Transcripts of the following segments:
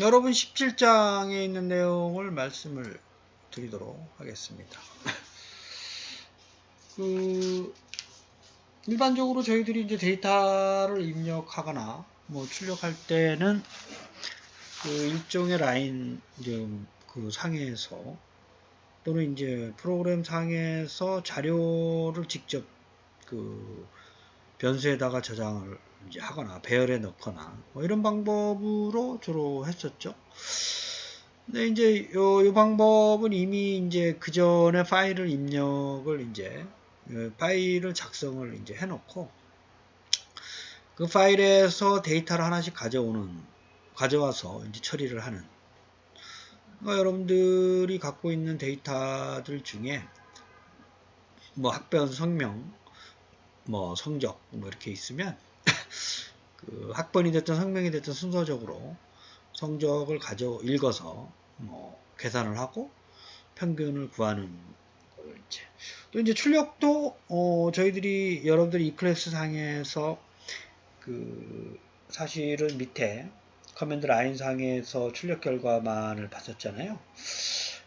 여러분 17장에 있는 내용을 말씀을 드리도록 하겠습니다. 그 일반적으로 저희들이 이제 데이터를 입력하거나 뭐 출력할 때는 그 일종의 라인 이제 그 상에서 또는 이제 프로그램 상에서 자료를 직접 그 변수에다가 저장을 이제 하거나 배열에 넣거나 뭐 이런 방법으로 주로 했었죠. 근데 이제 요, 요 방법은 이미 이제 그 전에 파일을 입력을 이제 어, 파일을 작성을 이제 해놓고 그 파일에서 데이터를 하나씩 가져오는 가져와서 이제 처리를 하는 그러니까 여러분들이 갖고 있는 데이터들 중에 뭐 학변 성명 뭐 성적 뭐 이렇게 있으면 그 학번이 됐든 성명이 됐든 순서적으로 성적을 가져 읽어서 뭐 계산을 하고 평균을 구하는 걸 이제 또 이제 출력도 어 저희들이 여러분들이 이 클래스 상에서 그 사실은 밑에 커맨드 라인 상에서 출력 결과만을 봤었잖아요.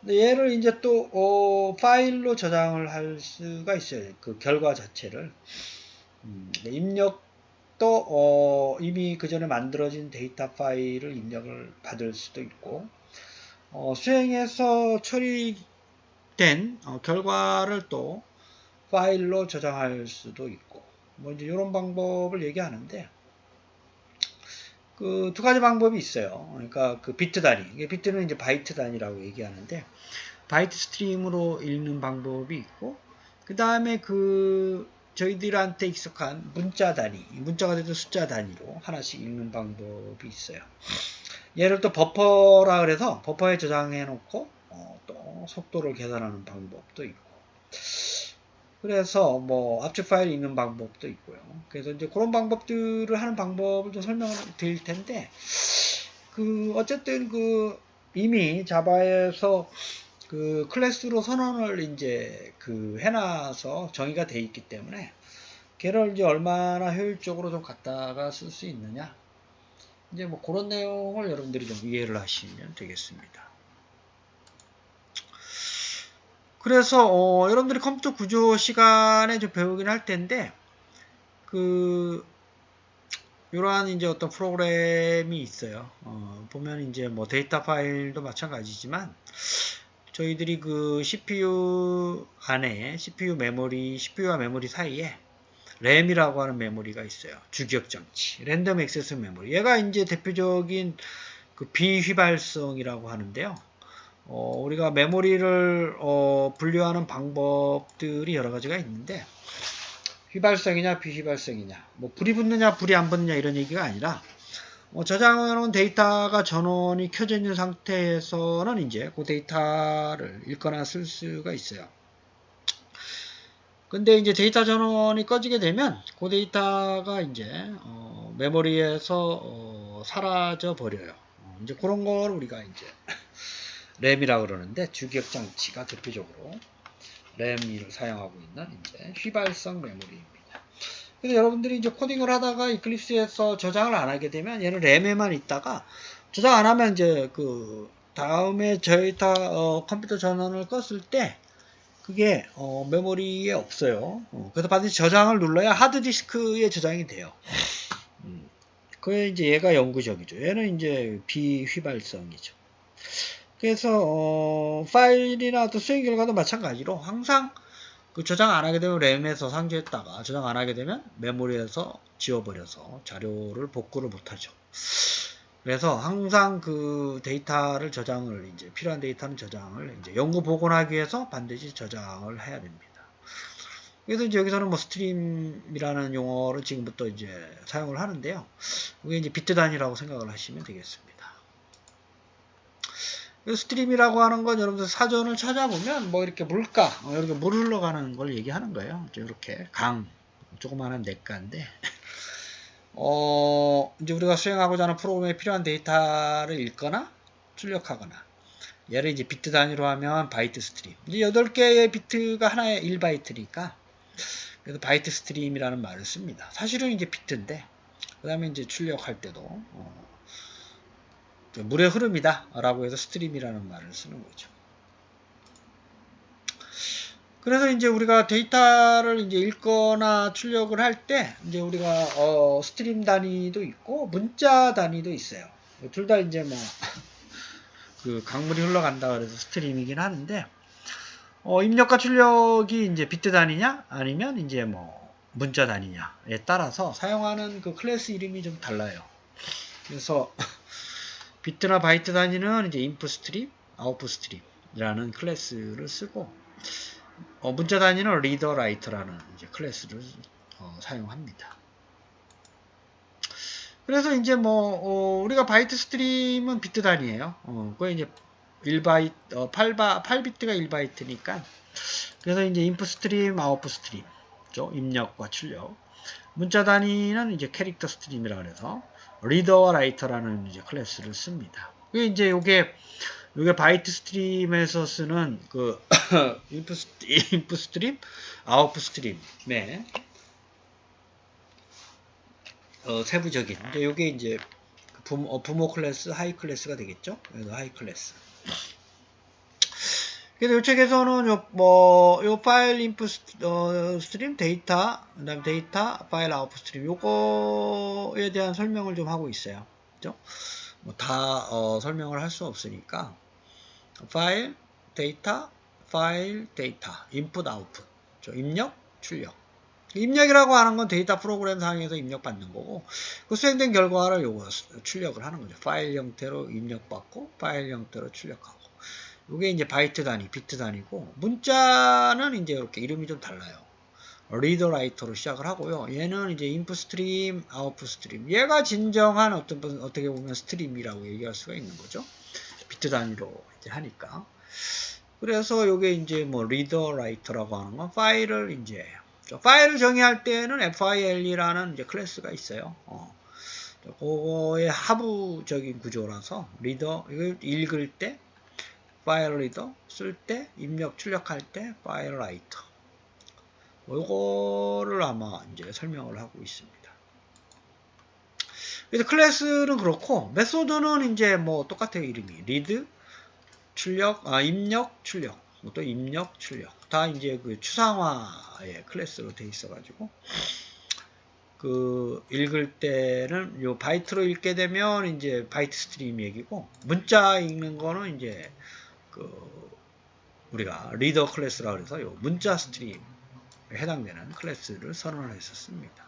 근데 얘를 이제 또 어, 파일로 저장을 할 수가 있어요. 그 결과 자체를 음, 입력 도 어, 이미 그 전에 만들어진 데이터 파일을 입력을 받을 수도 있고 어, 수행해서 처리된 어, 결과를 또 파일로 저장할 수도 있고 뭐 이제 이런 방법을 얘기하는데 그 두 가지 방법이 있어요. 그러니까 그 비트 단위, 비트는 이제 바이트 단위라고 얘기하는데 바이트 스트림으로 읽는 방법이 있고 그 다음에 그 저희들한테 익숙한 문자 단위, 문자가 돼도 숫자 단위로 하나씩 읽는 방법이 있어요. 얘를 또 버퍼라 그래서 버퍼에 저장해 놓고 어, 또 속도를 계산하는 방법도 있고 그래서 뭐 압축 파일 읽는 방법도 있고요. 그래서 이제 그런 방법들을 하는 방법을 좀 설명을 드릴 텐데 그 어쨌든 그 이미 자바에서 그 클래스로 선언을 이제 그 해놔서 정의가 돼 있기 때문에 걔를 이제 얼마나 효율적으로 좀 갖다가 쓸 수 있느냐 이제 뭐 그런 내용을 여러분들이 좀 이해를 하시면 되겠습니다. 그래서 어, 여러분들이 컴퓨터 구조 시간에 좀 배우긴 할 텐데 그 이러한 이제 어떤 프로그램이 있어요. 어, 보면 이제 뭐 데이터 파일도 마찬가지지만 저희들이 그 CPU 안에 CPU 메모리, CPU와 메모리 사이에 램이라고 하는 메모리가 있어요. 주기억 장치, 랜덤 액세스 메모리. 얘가 이제 대표적인 그 비휘발성이라고 하는데요. 어, 우리가 메모리를 어, 분류하는 방법들이 여러 가지가 있는데 휘발성이냐 비휘발성이냐 뭐 불이 붙느냐 불이 안 붙느냐 이런 얘기가 아니라 어, 저장해놓은 데이터가 전원이 켜져 있는 상태에서는 이제 그 데이터를 읽거나 쓸 수가 있어요. 근데 이제 데이터 전원이 꺼지게 되면 그 데이터가 이제 어, 메모리에서 어, 사라져 버려요. 어, 이제 그런 걸 우리가 이제 램이라고 그러는데 주기억 장치가 대표적으로 램을 사용하고 있는 이제 휘발성 메모리입니다. 그래서 여러분들이 이제 코딩을 하다가 이클립스에서 저장을 안 하게 되면 얘는 램에만 있다가 저장 안 하면 이제 그 다음에 데이터 어, 컴퓨터 전원을 껐을 때 그게 어, 메모리에 없어요. 어, 그래서 반드시 저장을 눌러야 하드디스크에 저장이 돼요. 음, 그게 이제 얘가 영구적이죠. 얘는 이제 비휘발성이죠. 그래서 어, 파일이나 어떤 수행 결과도 마찬가지로 항상 그 저장 안 하게 되면 램에서 상주했다가 저장 안 하게 되면 메모리에서 지워버려서 자료를 복구를 못하죠. 그래서 항상 그 데이터를 저장을 이제 필요한 데이터는 저장을 이제 연구 복원하기 위해서 반드시 저장을 해야 됩니다. 그래서 이제 여기서는 뭐 스트림이라는 용어를 지금부터 이제 사용을 하는데요. 이게 이제 비트 단위라고 생각을 하시면 되겠습니다. 스트림이라고 하는 건 여러분들 사전을 찾아보면 뭐 이렇게 물가, 어, 이렇게 물 흘러가는 걸 얘기하는 거예요. 이렇게 강, 조그마한 냇가인데, 어, 이제 우리가 수행하고자 하는 프로그램에 필요한 데이터를 읽거나 출력하거나, 얘를 이제 비트 단위로 하면 바이트 스트림. 이제 8개의 비트가 하나의 1바이트니까, 그래서 바이트 스트림이라는 말을 씁니다. 사실은 이제 비트인데, 그 다음에 이제 출력할 때도, 어, 물의 흐름이다 라고 해서 스트림이라는 말을 쓰는 거죠. 그래서 이제 우리가 데이터를 이제 읽거나 출력을 할 때 이제 우리가 어 스트림 단위도 있고 문자 단위도 있어요. 둘 다 이제 뭐 그 강물이 흘러간다 그래서 스트림이긴 하는데 어 입력과 출력이 이제 비트 단위냐 아니면 이제 뭐 문자 단위냐에 따라서 사용하는 그 클래스 이름이 좀 달라요. 그래서 비트나 바이트 단위는 이제 인풋 스트림, 아웃풋 스트림이라는 클래스를 쓰고 어, 문자 단위는 리더 라이터라는 이제 클래스를 어, 사용합니다. 그래서 이제 뭐 어, 우리가 바이트 스트림은 비트 단위예요. 어, 그게 이제 1바이트 어, 8바 8비트가 1바이트니까 그래서 이제 인풋 스트림, 아웃풋 스트림 입력과 출력. 문자 단위는 이제 캐릭터 스트림이라 그래서 리더와 라이터라는 이제 클래스를 씁니다. 그게 이제 요게 요게 바이트 스트림에서 쓰는 그 인풋, 스트림, 아웃풋 스트림의 어, 세부적인. 요게 이제 부모, 어, 부모 클래스, 하이 클래스가 되겠죠? 하이 클래스. 그래서 이 책에서는 요, 뭐, 요 파일 인풋 어, 스트림 데이터, 그 다음 데이터, 파일 아웃풋 스트림, 요거에 대한 설명을 좀 하고 있어요. 그죠? 뭐 다, 어, 설명을 할 수 없으니까, 파일, 데이터, 파일, 데이터, 인풋, 아웃풋, 입력, 출력. 입력이라고 하는 건 데이터 프로그램 상에서 입력받는 거고, 그 수행된 결과를 요거 출력을 하는 거죠. 파일 형태로 입력받고, 파일 형태로 출력하고. 이게 이제 바이트 단위, 비트 단위고 문자는 이제 이렇게 이름이 좀 달라요. 리더 라이터로 시작을 하고요. 얘는 이제 인풋 스트림, 아웃풋 스트림. 얘가 진정한 어떤 어떻게 보면 스트림이라고 얘기할 수가 있는 거죠. 비트 단위로 이제 하니까. 그래서 이게 이제 뭐 리더 라이터라고 하는 건 파일을 이제 파일을 정의할 때는 FIL이라는 이제 클래스가 있어요. 어. 그거의 하부적인 구조라서 리더 이걸 읽을 때 파일 리더 쓸 때 입력 출력할 때 파일 라이터. 이거를 아마 이제 설명을 하고 있습니다. 그래서 클래스는 그렇고 메소드는 이제 뭐 똑같아요 이름이. 리드 출력 아 입력 출력. 뭐또 입력 출력. 다 이제 그 추상화의 클래스로 돼 있어 가지고 그 읽을 때는 요 바이트로 읽게 되면 이제 바이트 스트림 얘기고 문자 읽는 거는 이제 그 우리가 리더 클래스라 그래서 요 문자 스트림에 해당되는 클래스를 선언을 했었습니다.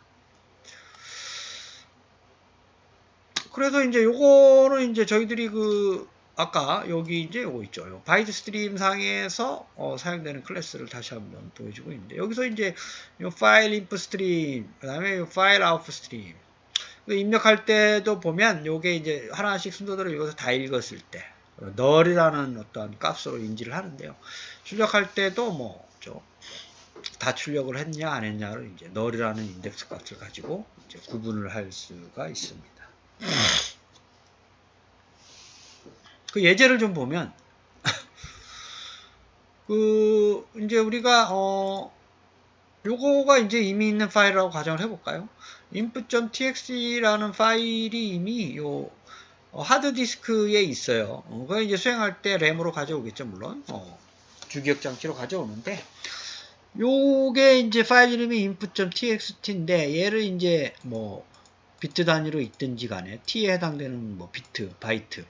그래서 이제 요거는 이제 저희들이 그 아까 여기 이제 요거 있죠. 요 바이트 스트림 상에서 어, 사용되는 클래스를 다시 한번 보여주고 있는데 여기서 이제 요 파일 인풋 스트림 그다음에 요 파일 아웃풋 스트림 입력할 때도 보면 요게 이제 하나씩 순서대로 여기서 다 읽었을 때 널이라는 어떤 값으로 인지를 하는데요. 출력할 때도 뭐, 다 출력을 했냐, 안 했냐를 이제 널이라는 인덱스 값을 가지고 구분을 할 수가 있습니다. 그 예제를 좀 보면, 그, 이제 우리가, 어, 요거가 이제 이미 있는 파일이라고 가정을 해볼까요? input.txt라는 파일이 이미 요 어, 하드디스크에 있어요. 어, 그거 이제 수행할 때 램으로 가져오겠죠, 물론. 어, 주기억 장치로 가져오는데, 요게 이제 파일 이름이 input.txt인데, 얘를 이제 뭐, 비트 단위로 있든지 간에, t에 해당되는 뭐, 비트, 바이트,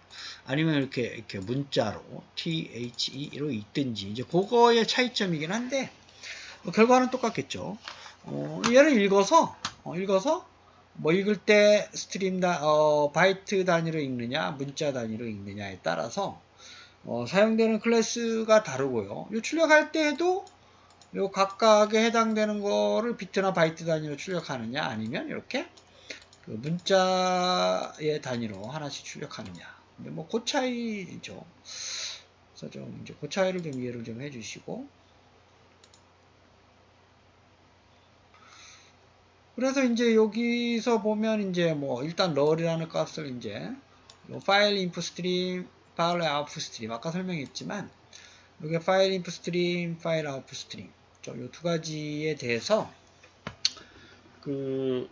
아니면 이렇게, 이렇게 문자로, the로 있든지, 이제 그거의 차이점이긴 한데, 뭐 결과는 똑같겠죠. 어, 얘를 읽어서, 어, 읽어서, 뭐 읽을 때 스트림 다, 어, 바이트 단위로 읽느냐, 문자 단위로 읽느냐에 따라서 어, 사용되는 클래스가 다르고요. 요 출력할 때도 요 각각에 해당되는 거를 비트나 바이트 단위로 출력하느냐, 아니면 이렇게 그 문자의 단위로 하나씩 출력하느냐. 근데 뭐 그 차이죠. 그래서 좀 이제 그 차이를 좀 이해를 좀 해주시고 그래서 이제 여기서 보면 이제 뭐 일단 럴이라는 값을 이제 파일 인풋 스트림, 파일 아웃풋 스트림 아까 설명했지만 여기 파일 인풋 스트림, 파일 아웃풋 스트림 이두 가지에 대해서 그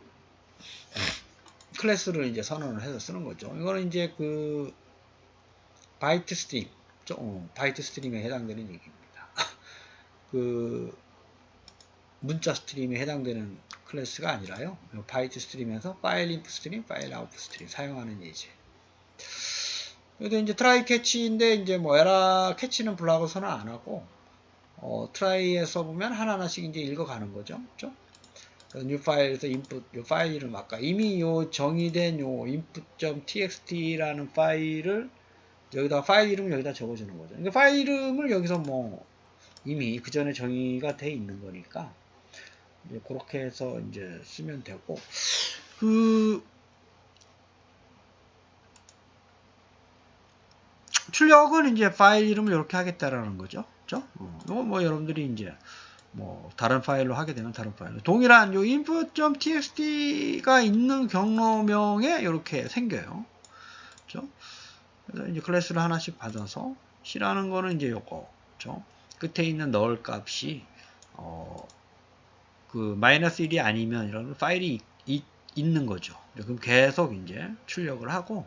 클래스를 이제 선언을 해서 쓰는 거죠. 이거는 이제 그 바이트 스트림, 어, 바이트 스트림에 해당되는 얘기입니다. 그 문자 스트림에 해당되는 클래스가 아니라요. 바이트 스트림에서 파일 인풋 스트림, 파일 아웃풋 스트림 사용하는 예제. 그래도 이제 트라이 캐치인데 이제 뭐 에라 캐치는 선언 안 하고 어, 트라이에 써보면 하나하나씩 이제 읽어가는 거죠. 그죠? 뉴 파일에서 인풋, 요 파일 이름 아까 이미 요 정의된 요 input.txt라는 파일을 여기다 파일 이름을 여기다 적어주는 거죠. 그러니까 파일 이름을 여기서 뭐 이미 그 전에 정의가 돼 있는 거니까 이제 그렇게 해서 이제 쓰면 되고 그 출력은 이제 파일 이름을 이렇게 하겠다라는 거죠. 그죠? 어, 이거 뭐 여러분들이 이제 뭐 다른 파일로 하게 되면 다른 파일로 동일한 요 input.txt가 있는 경로명에 이렇게 생겨요. 그죠? 그래서 이제 클래스를 하나씩 받아서 C라는 거는 이제 요거 그죠? 끝에 있는 넣을 값이 어, 그 마이너스 1이 아니면 이런 파일이 이, 있는 거죠. 그럼 계속 이제 출력을 하고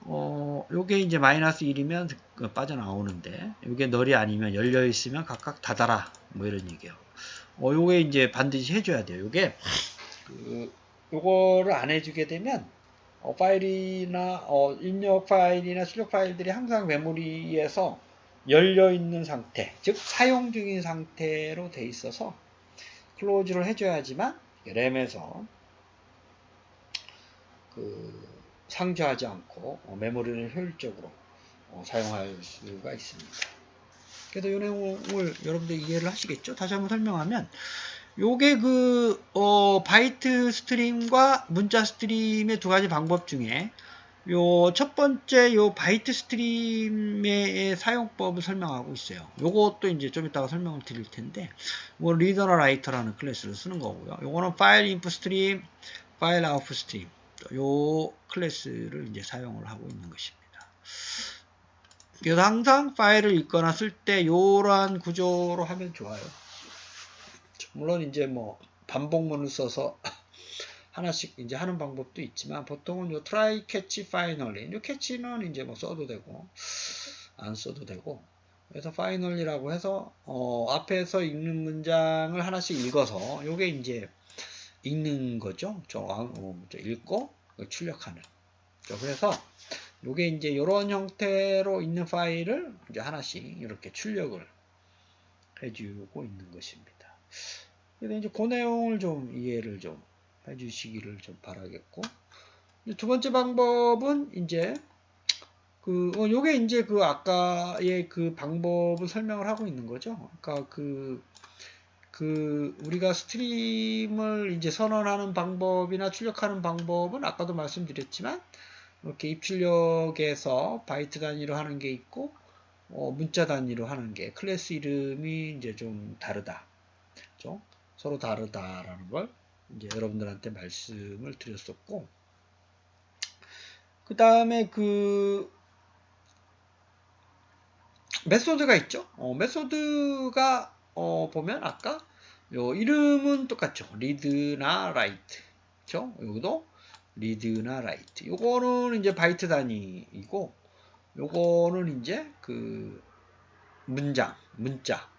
어, 요게 이제 마이너스 1이면 빠져나오는데, 요게 널이 아니면 열려 있으면 각각 닫아라. 뭐 이런 얘기예요. 어, 요게 이제 반드시 해줘야 돼요. 요게, 그, 요거를 안 해주게 되면, 어, 파일이나, 어, 입력 파일이나 출력 파일들이 항상 메모리에서 열려 있는 상태, 즉, 사용 중인 상태로 돼 있어서, 클로즈를 해줘야지만, 램에서, 그, 상주하지 않고 어, 메모리를 효율적으로 어, 사용할 수가 있습니다. 그래서 이 내용을 여러분들 이해를 하시겠죠? 다시 한번 설명하면 요게 그 어, 바이트 스트림과 문자 스트림의 두 가지 방법 중에 요 첫 번째 요 바이트 스트림의 사용법을 설명하고 있어요. 요것도 이제 좀 이따가 설명을 드릴 텐데 뭐 리더나 라이터라는 클래스를 쓰는 거고요. 요거는 파일 인풋 스트림, 파일 아웃풋 스트림 요 클래스를 이제 사용을 하고 있는 것입니다. 항상 파일을 읽거나 쓸 때 요러한 구조로 하면 좋아요. 물론 이제 뭐 반복문을 써서 하나씩 이제 하는 방법도 있지만 보통은 요 try catch finally 요 catch는 이제 뭐 써도 되고 안 써도 되고 그래서 finally라고 해서 어 앞에서 읽는 문장을 하나씩 읽어서 요게 이제 읽는 거죠. 저, 어, 저 읽고 출력하는. 그래서 이게 이제 이런 형태로 있는 파일을 이제 하나씩 이렇게 출력을 해주고 있는 것입니다. 이제 그 내용을 좀 이해를 좀 해주시기를 좀 바라겠고 두 번째 방법은 이제 그 어, 요게 이제 그 아까의 그 방법을 설명을 하고 있는 거죠. 그러니까 그그 우리가 스트림을 이제 선언하는 방법이나 출력하는 방법은 아까도 말씀드렸지만 이렇게 입출력에서 바이트 단위로 하는 게 있고 어, 문자 단위로 하는 게 클래스 이름이 이제 좀 다르다. 그렇죠? 서로 다르다라는 걸 이제 여러분들한테 말씀을 드렸었고 그 다음에 그 메소드가 있죠. 어, 메소드가 어, 보면 아까 요 이름은 똑같죠. 리드나 라이트. 그죠? 여기도 리드나 라이트. 요거는 이제 바이트 단위이고 요거는 이제 그 문장, 문자,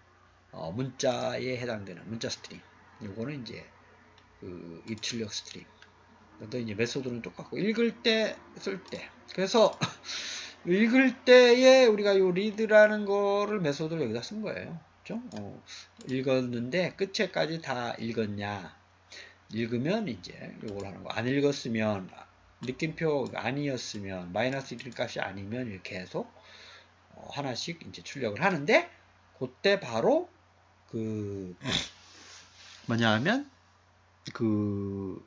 어, 문자에 해당되는 문자 스트림. 요거는 이제 그 입출력 스트림. 또 이제 메소드는 똑같고 읽을 때, 쓸 때. 그래서 읽을 때에 우리가 요 리드라는 거를 메소드를 여기다 쓴 거예요. 그죠? 어, 읽었는데 끝에까지 다 읽었냐? 읽으면 이제 이걸 하는 거. 안 읽었으면 느낌표 아니었으면 마이너스 1 값이 아니면 이렇게 계속 어, 하나씩 이제 출력을 하는데 그때 바로 그 뭐냐 하면 그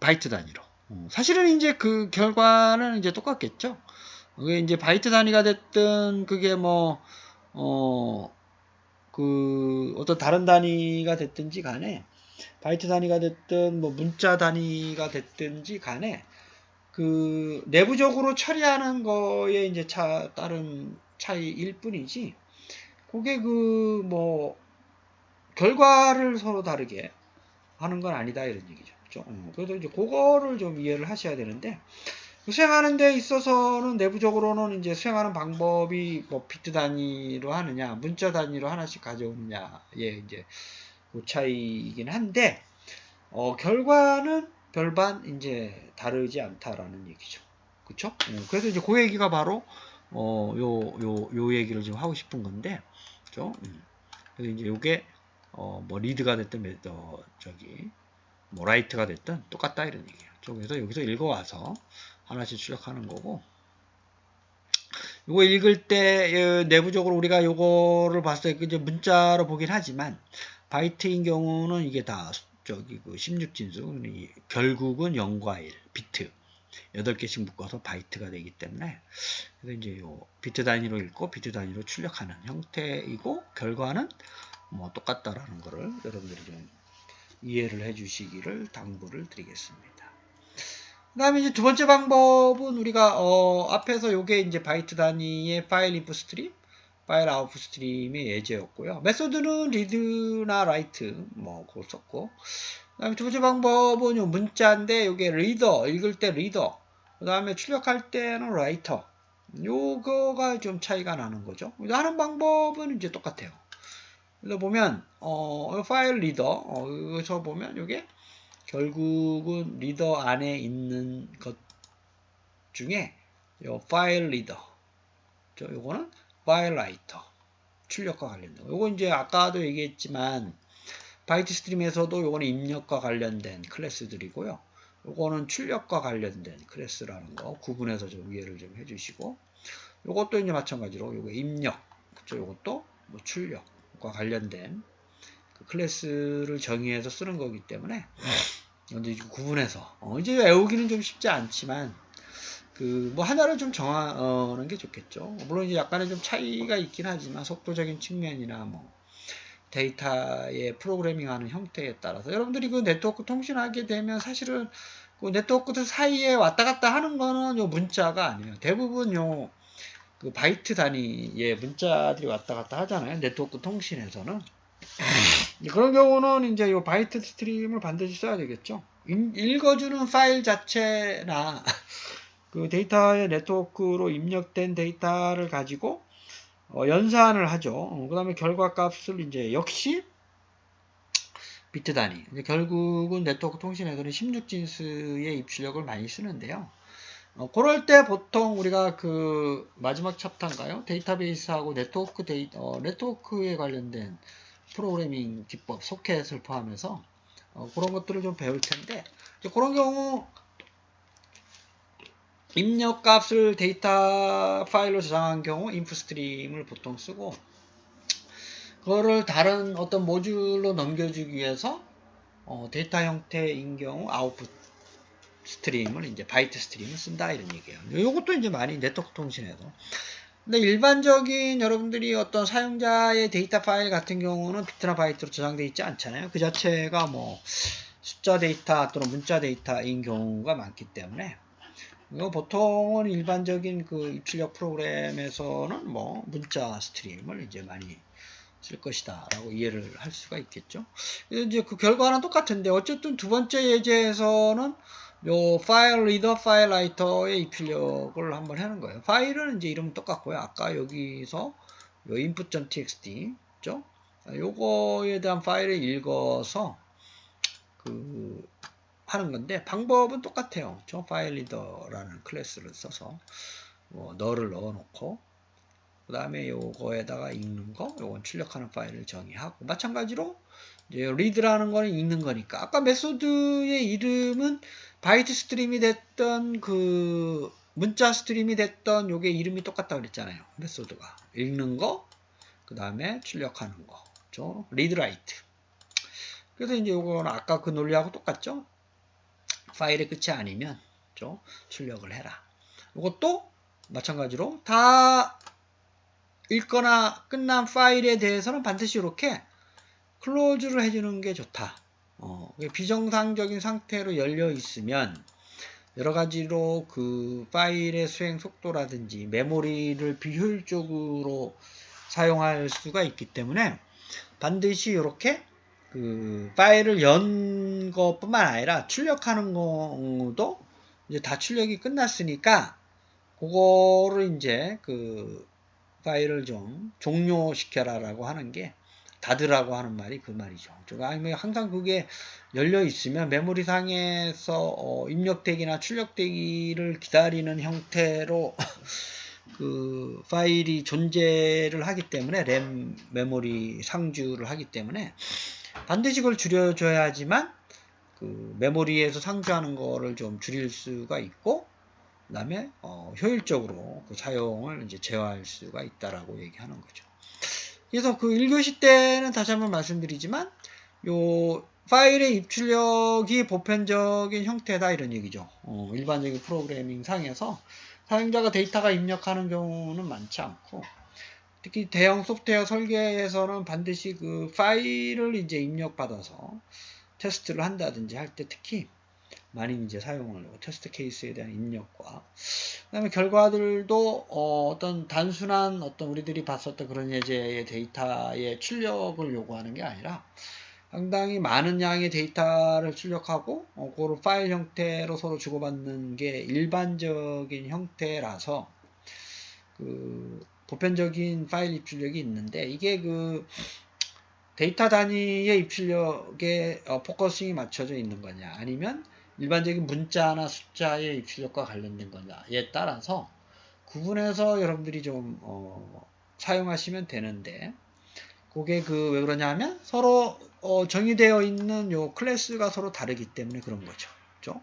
바이트 단위로 어, 사실은 이제 그 결과는 이제 똑같겠죠. 그게 이제 바이트 단위가 됐든 그게 뭐 어 그 어떤 다른 단위가 됐든지 간에 바이트 단위가 됐든 뭐 문자 단위가 됐든지 간에 그 내부적으로 처리하는 거에 이제 차 다른 차이일 뿐이지 그게 그 뭐 결과를 서로 다르게 하는 건 아니다 이런 얘기죠. 그렇죠? 음, 그래서 이제 그거를 좀 이해를 하셔야 되는데 수행하는 데 있어서는 내부적으로는 이제 수행하는 방법이 뭐 비트 단위로 하느냐, 문자 단위로 하나씩 가져오느냐의 이제 그 차이이긴 한데, 어, 결과는 별반 이제 다르지 않다라는 얘기죠. 그쵸? 어, 그래서 이제 그 얘기가 바로, 어, 요, 요, 요 얘기를 지금 하고 싶은 건데, 그죠? 음. 그래서 이제 요게, 어, 뭐 리드가 됐든, 매- 어, 저기, 뭐 라이트가 됐든 똑같다 이런 얘기예요. 그래서 여기서 읽어와서 하나씩 출력하는 거고, 요거 읽을 때 어, 내부적으로 우리가 요거를 봤을 때 이제 문자로 보긴 하지만 바이트인 경우는 이게 다 저기 그 16진수 결국은 0과 1 비트 8개씩 묶어서 바이트가 되기 때문에 그래서 이제 요 비트 단위로 읽고 비트 단위로 출력하는 형태이고 결과는 뭐 똑같다라는 거를 여러분들이 좀 이해를 해 주시기를 당부를 드리겠습니다. 그 다음에 이제 두 번째 방법은 우리가 어, 앞에서 요게 이제 바이트 단위의 파일 인풋 스트림, 파일 아웃풋 스트림의 예제였고요. 메소드는 리드나 라이트 뭐 그거 썼고 그 다음에 두 번째 방법은 요 문자인데 요게 리더 읽을 때 리더 그 다음에 출력할 때는 라이터 요거가 좀 차이가 나는 거죠. 하는 방법은 이제 똑같아요. 그래서 보면 어, 파일 리더 어, 여기서 보면 요게 결국은 리더 안에 있는 것 중에 요 파일 리더 저 요거는 파일 라이터 출력과 관련된 거. 요거 이제 아까도 얘기했지만 바이트 스트림에서도 요거는 입력과 관련된 클래스들이고요. 요거는 출력과 관련된 클래스라는 거 구분해서 좀 이해를 좀 해주시고 요것도 이제 마찬가지로 요거 입력 그쵸 요것도 뭐 출력 과 관련된 그 클래스를 정의해서 쓰는 거기 때문에 이제 구분해서 어, 이제 외우기는 좀 쉽지 않지만 그 뭐 하나를 좀 정하는 게 좋겠죠. 물론 이제 약간의 좀 차이가 있긴 하지만 속도적인 측면이나 뭐 데이터의 프로그래밍하는 형태에 따라서 여러분들이 그 네트워크 통신하게 되면 사실은 그 네트워크들 사이에 왔다 갔다 하는 거는 요 문자가 아니에요. 대부분 요 그 바이트 단위의 문자들이 왔다 갔다 하잖아요. 네트워크 통신에서는. 그런 경우는 이제 이 바이트 스트림을 반드시 써야 되겠죠. 인- 읽어주는 파일 자체나 그 데이터의 네트워크로 입력된 데이터를 가지고 어, 연산을 하죠. 그 다음에 결과 값을 이제 역시 비트 단위. 결국은 네트워크 통신에서는 16진수의 입출력을 많이 쓰는데요. 어, 그럴 때 보통 우리가 그 마지막 챕터인가요? 데이터베이스하고 네트워크 데이터, 어, 네트워크에 관련된 프로그래밍 기법, 소켓을 포함해서 어, 그런 것들을 좀 배울 텐데 그런 경우 입력 값을 데이터 파일로 저장한 경우 인풋 스트림을 보통 쓰고 그거를 다른 어떤 모듈로 넘겨주기 위해서 어, 데이터 형태인 경우 아웃풋 스트림을 이제 바이트 스트림을 쓴다 이런 얘기예요. 이것도 이제 많이 네트워크 통신에서 근데 일반적인 여러분들이 어떤 사용자의 데이터 파일 같은 경우는 비트나 바이트로 저장되어 있지 않잖아요. 그 자체가 뭐 숫자 데이터 또는 문자 데이터인 경우가 많기 때문에 이거 보통은 일반적인 그 입출력 프로그램에서는 뭐 문자 스트림을 이제 많이 쓸 것이다 라고 이해를 할 수가 있겠죠. 이제 그 결과는 똑같은데 어쨌든 두 번째 예제에서는 요 파일 리더, 파일 라이터의 입출력을 한번 하는 거예요. 파일은 이제 이름 똑같고요. 아까 여기서 요 input.txt 죠? 요거에 대한 파일을 읽어서 그 하는 건데 방법은 똑같아요. 저 파일 리더라는 클래스를 써서 뭐 너를 넣어놓고 그 다음에 요거에다가 읽는 거, 요건 출력하는 파일을 정의하고 마찬가지로 이제 리드라는 거는 읽는 거니까 아까 메소드의 이름은 바이트 스트림이 됐던 그 문자 스트림이 됐던 요게 이름이 똑같다 그랬잖아요. 메소드가 읽는 거, 그 다음에 출력하는 거, 죠 리드 라이트. 그래서 이제 요거는 아까 그 논리하고 똑같죠. 파일의 끝이 아니면 죠 출력을 해라. 이것도 마찬가지로 다 읽거나 끝난 파일에 대해서는 반드시 이렇게 클로즈를 해주는 게 좋다. 어, 비정상적인 상태로 열려 있으면 여러 가지로 그 파일의 수행 속도라든지 메모리를 비효율적으로 사용할 수가 있기 때문에 반드시 이렇게 그 파일을 연 것뿐만 아니라 출력하는 것도 이제 다 출력이 끝났으니까 그거를 이제 그 파일을 좀 종료시켜라 라고 하는 게 닫으라고 하는 말이 그 말이죠. 아니면 항상 그게 열려 있으면 메모리 상에서 어, 입력되기나 출력되기를 기다리는 형태로 그 파일이 존재를 하기 때문에 램 메모리 상주를 하기 때문에 반드시 그걸 줄여줘야지만 그 메모리에서 상주하는 거를 좀 줄일 수가 있고 그다음에 어, 효율적으로 그 사용을 이제 제어할 수가 있다라고 얘기하는 거죠. 그래서 그 1교시 때는 다시 한번 말씀드리지만 요 파일의 입출력이 보편적인 형태다 이런 얘기죠. 어, 일반적인 프로그래밍 상에서 사용자가 데이터가 입력하는 경우는 많지 않고 특히 대형 소프트웨어 설계에서는 반드시 그 파일을 이제 입력받아서 테스트를 한다든지 할 때 특히 많이 이제 사용을 하고 테스트 케이스에 대한 입력과 그다음에 결과들도 어, 떤 단순한 어떤 우리들이 봤었던 그런 예제의 데이터의 출력을 요구하는 게 아니라 상당히 많은 양의 데이터를 출력하고 어, 그거를 파일 형태로 서로 주고받는 게 일반적인 형태라서 그 보편적인 파일 입출력이 있는데 이게 그 데이터 단위의 입출력에 어, 포커싱이 맞춰져 있는 거냐? 아니면 일반적인 문자나 숫자의 입출력과 관련된 거냐에 따라서 구분해서 여러분들이 좀 어, 사용하시면 되는데 그게 그 왜 그러냐면 서로 어, 정의되어 있는 요 클래스가 서로 다르기 때문에 그런 거죠. 그죠?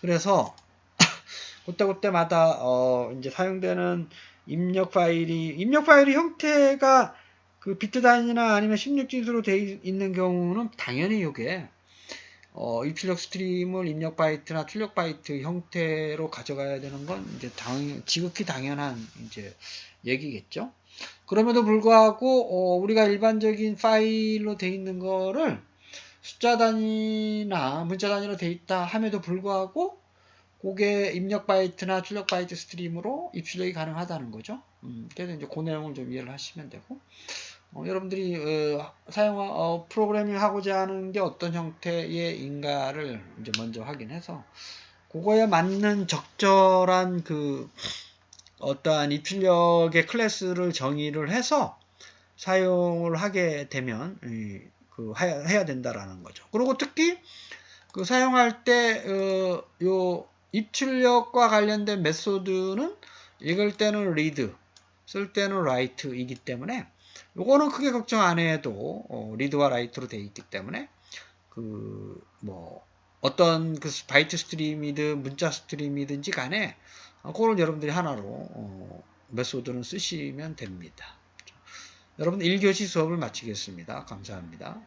그래서 그때그때마다 어, 이제 사용되는 입력 파일이 입력 파일의 형태가 그 비트 단위나 아니면 16진수로 되어 있는 경우는 당연히 이게 어, 입출력 스트림을 입력 바이트나 출력 바이트 형태로 가져가야 되는 건 이제 당, 지극히 당연한 이제 얘기겠죠. 그럼에도 불구하고 어, 우리가 일반적인 파일로 되어 있는 거를 숫자 단위나 문자 단위로 되어 있다 함에도 불구하고 그게 입력 바이트나 출력 바이트 스트림으로 입출력이 가능하다는 거죠. 음, 그래서 이제 그 내용을 좀 이해를 하시면 되고 어, 여러분들이 어, 사용 어, 프로그래밍 하고자 하는 게 어떤 형태의 인가를 이제 먼저 확인해서 그거에 맞는 적절한 그 어떠한 입출력의 클래스를 정의를 해서 사용을 하게 되면 이, 그 해야 된다라는 거죠. 그리고 특히 그 사용할 때요 어, 입출력과 관련된 메소드는 읽을 때는 read, 쓸 때는 write이기 때문에 요거는 크게 걱정 안 해도 어, 리드와 라이트로 되어 있기 때문에 그 뭐 어떤 그 바이트 스트림이든 문자 스트림이든지 간에 어, 그걸 여러분들이 하나로 어, 메소드는 쓰시면 됩니다. 여러분 1교시 수업을 마치겠습니다. 감사합니다.